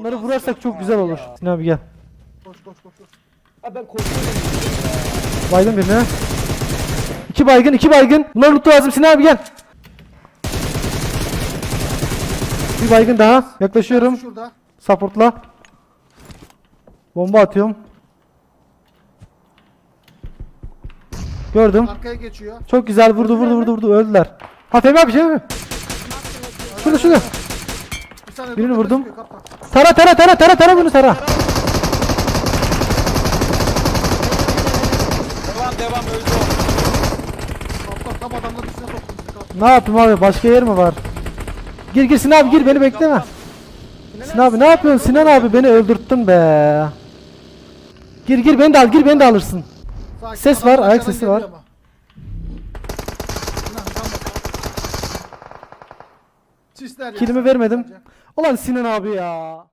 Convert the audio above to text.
Bunları vurarsak çok güzel olur. Sinan abi gel. Koş koş koş. koş. Abi ben korkuyorum. Baygın birine. İki baygın, iki baygın. Bunlar loot lazım. Sinan abi gel. Bir baygın daha. Yaklaşıyorum. Şurada. Supportla. Bomba atıyorum. Gördüm. Arkaya geçiyor. Çok güzel vurdu vurdu vurdu vurdu öldüler. Ha Fehmi abi şey mi? Şurada şurada. Bir saniye Birini dur, vurdum. kaptan. Tara tara tara tara tara bunu tara. Devam devam öldü o. Kaptan tam adamların içine soktum bizi kaptan. Ne yapayım abi başka yer mi var? Gir gir Sinan abi gir beni bekleme. Sinan abi ne yapıyorsun Sinan abi beni öldürttün be. Gir gir beni de al gir beni de alırsın. Sakin, Ses var, ayak arkadan sesi var. ama. Sinan, tam bak. Sisler ya. Kilimi vermedim. Ulan Sinan abi ya.